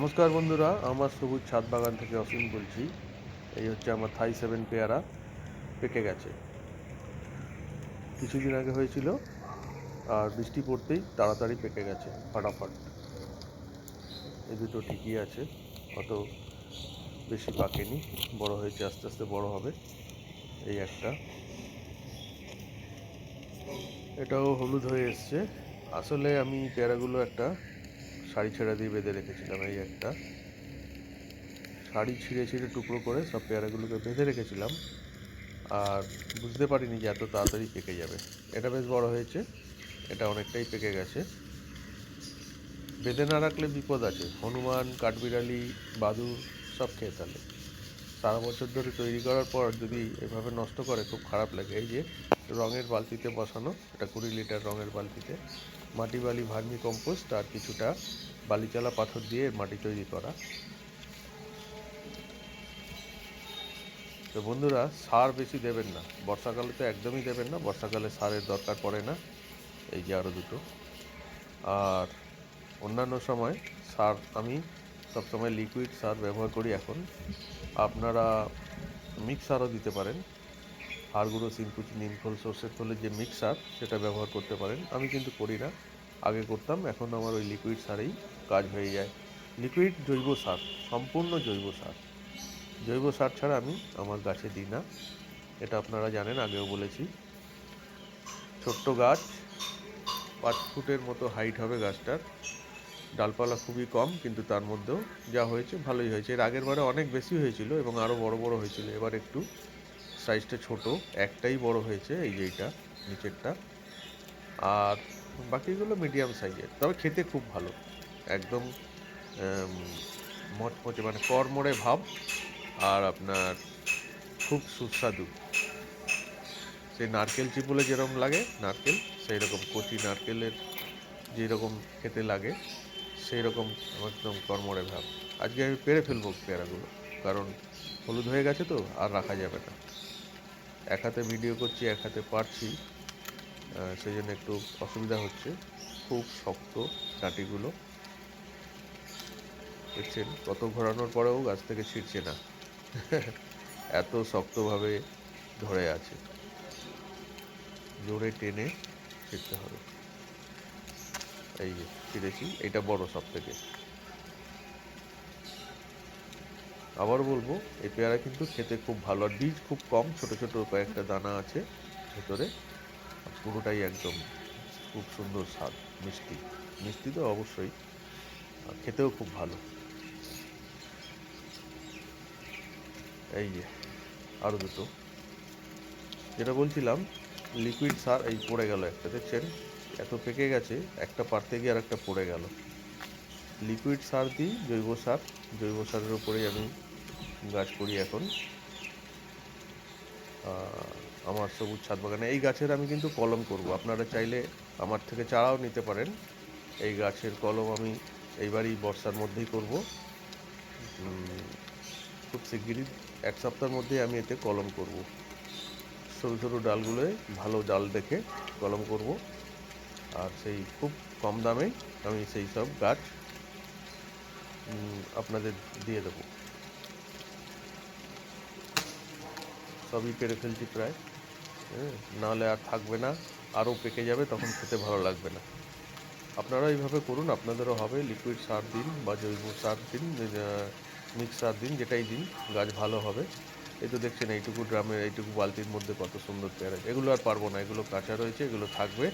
নমস্কার বন্ধুরা, আমার সবুজ ছাদ বাগান থেকে অসীম বলছি। এই হচ্ছে আমার থাই সেভেন পেয়ারা, পেকে গেছে। কিছুদিন আগে হয়েছিল, আর বৃষ্টি পড়তেই তাড়াতাড়ি পেকে গেছে, ফাটাফাট। এই দুটো ঠিকই আছে, অত বেশি পাকেনি, বড় হয়েছে, আস্তে আস্তে বড় হবে, এই একটা। এটাও হলুদ হয়ে এসছে। আসলে আমি পেয়ারাগুলো একটা শাড়ি ছেঁড়া দিয়ে বেঁধে রেখেছিলাম এই একটা। শাড়ি ছিঁড়ে ছিঁড়ে টুকরো করে সব পেয়ারাগুলোকে বেঁধে রেখেছিলাম। আর বুঝতে পারিনি যে এত তাড়াতাড়ি পেকে যাবে। এটা বেশ বড় হয়েছে, এটা অনেকটাই পেকে গেছে। বেঁধে না রাখলে বিপদ আছে। হনুমান, কাঠবিড়ালি বাদুর সব খেয়ে ফেলে। সারা বছর ধরে তৈরি করার পর যদি এভাবে নষ্ট করে, খুব খারাপ লাগে। এই যে রঙের বালতিতে বসানো, এটা কুড়ি লিটার রঙের বালতিতে। মাটি বালি ভার্মি কম্পোস্ট আর কিছুটা বালিচালা পাথর দিয়ে মাটি তৈরি করা। তো বন্ধুরা, সার বেশি দেবেন না। বর্ষাকালে তো একদমই দেবেন না, বর্ষাকালে সারের দরকার পড়ে না। এই যে আরও দুটো। আর অন্যান্য সময় সার, আমি সবসময় লিকুইড সার ব্যবহার করি এখন। আপনারা মিক্স সারও দিতে পারেন। হাড় গুঁড়ো সিমকুচি নিমখোল সর্ষের খোলের যে মিক্সার সেটা ব্যবহার করতে পারেন। আমি কিন্তু করি না। আগে করতাম, এখন আমার ওই লিকুইড সারেই কাজ হয়ে যায়। লিকুইড জৈব সার, সম্পূর্ণ জৈব সার। জৈব সার ছাড়া আমি আমার গাছে দিই না। এটা আপনারা জানেন, আগেও বলেছি। ছোট্ট গাছ, পাঁচ ফুটের মতো হাইট হবে গাছটার। ডালপালা খুবই কম, কিন্তু তার মধ্যেও যা হয়েছে ভালোই হয়েছে। এর আগের বারে অনেক বেশি হয়েছিল এবং আরও বড় বড় হয়েছিল। এবার একটু সাইজটা ছোট, একটাই বড় হয়েছে, এই যে এইটা, নিচেরটা। আর বাকিগুলো মিডিয়াম সাইজের তবে খেতে খুব ভালো। একদম মচমচে মানে কড়মড়ে ভাব আর আপনার খুব সুস্বাদু। সেই নারকেল চিপুলে যেরকম লাগে, নারকেল সেই রকম কচি নারকেলের যেরকম খেতে লাগে সেই রকম একদম কর্মরে ভাব। আজকে আমি পেরে ফেলব পেয়ারাগুলো, কারণ হলুদ হয়ে গেছে তো, আর রাখা যাবে না। এক হাতে ভিডিও করছি, এক হাতে পারছি। সেই জন্য একটু অসুবিধা হচ্ছে। খুব শক্ত ডাঁটিগুলো দেখছেন, কত ঘোরানোর পরেও গাছ থেকে ছিঁড়ছে না। এত শক্তভাবে ধরে আছে। জোরে টেনে ছিঁড়তে হবে। এই যে, ছিঁড়েছি। এটা বড় সব থেকে। আবার বলব, এই পেয়ারা কিন্তু খেতে খুব ভালো। আর বীজ খুব কম, ছোট ছোট কয়েকটা দানা আছে ভেতরে। পুরোটাই একদম খুব সুন্দর স্বাদ, মিষ্টি। মিষ্টি তো অবশ্যই খেতেও খুব ভালো। এই যে আরও দুটো। যেটা বলছিলাম লিকুইড সার, এই পড়ে গেল একটা, দেখছেন? এত পেকে গেছে, একটা পারতে গিয়ে আর একটা পড়ে গেল। লিকুইড সার দিই, জৈব সার। জৈব সারের উপরেই আমি গাছ করি এখন। আমার সবুজ ছাদ বাগানে। এই গাছের আমি কিন্তু কলম করব। আপনারা চাইলে আমার থেকে চারাও নিতে পারেন। এই গাছের কলম আমি এইবারই বর্ষার মধ্যেই করব। খুব শিগগিরই এক সপ্তাহের মধ্যেই আমি এতে কলম করব। সরু সরু ডালগুলোয় ভালো ডাল দেখে কলম করব। আর সেই খুব কম দামে আমি সেই সব গাছ আপনাদের দিয়ে দেবো। সবই পেরে ফেলছি প্রায়। হ্যাঁ নাহলে আর থাকবে না, আরও পেকে যাবে, তখন খেতে ভালো লাগবে না। আপনারা এইভাবে করুন, আপনাদেরও হবে লিকুইড সার দিন বা জৈব সার দিন মিক্স সার দিন, যেটাই দিন, গাছ ভালো হবে। এই তো দেখছেন, এইটুকু ড্রামের এইটুকু বালতির মধ্যে কত সুন্দর পেয়ারা। এগুলো আর পারব না, এগুলো কাঁচা রয়েছে, এগুলো থাকবে।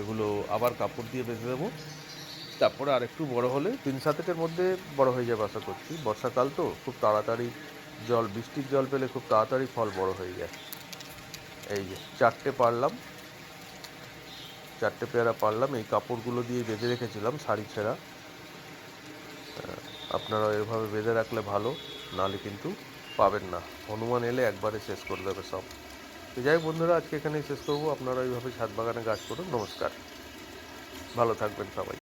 এগুলো আবার কাপড় দিয়ে বেঁধে দেবো। তারপরে আর একটু বড় হলে তিন সাতেকের মধ্যে বড় হয়ে যাবে, আশা করছি। বর্ষাকাল তো, খুব তাড়াতাড়ি জল, বৃষ্টির জল পেলে খুব তাড়াতাড়ি ফল বড় হয়ে যায়। এই যে চারটে পারলাম। চারটে পেয়ারা পারলাম। এই কাপড়গুলো দিয়ে বেঁধে রেখেছিলাম শাড়ি ছেঁড়া। আপনারা এভাবে বেঁধে রাখলে ভালো, নাহলে কিন্তু পাবেন না। হনুমান এলে একবারে শেষ করে দেবে সব। তো যাই বন্ধুরা, আজকে এখানেই শেষ করব। আপনারা এইভাবে ছাদ বাগানে গাছ করুন। নমস্কার। ভালো থাকবেন সবাই।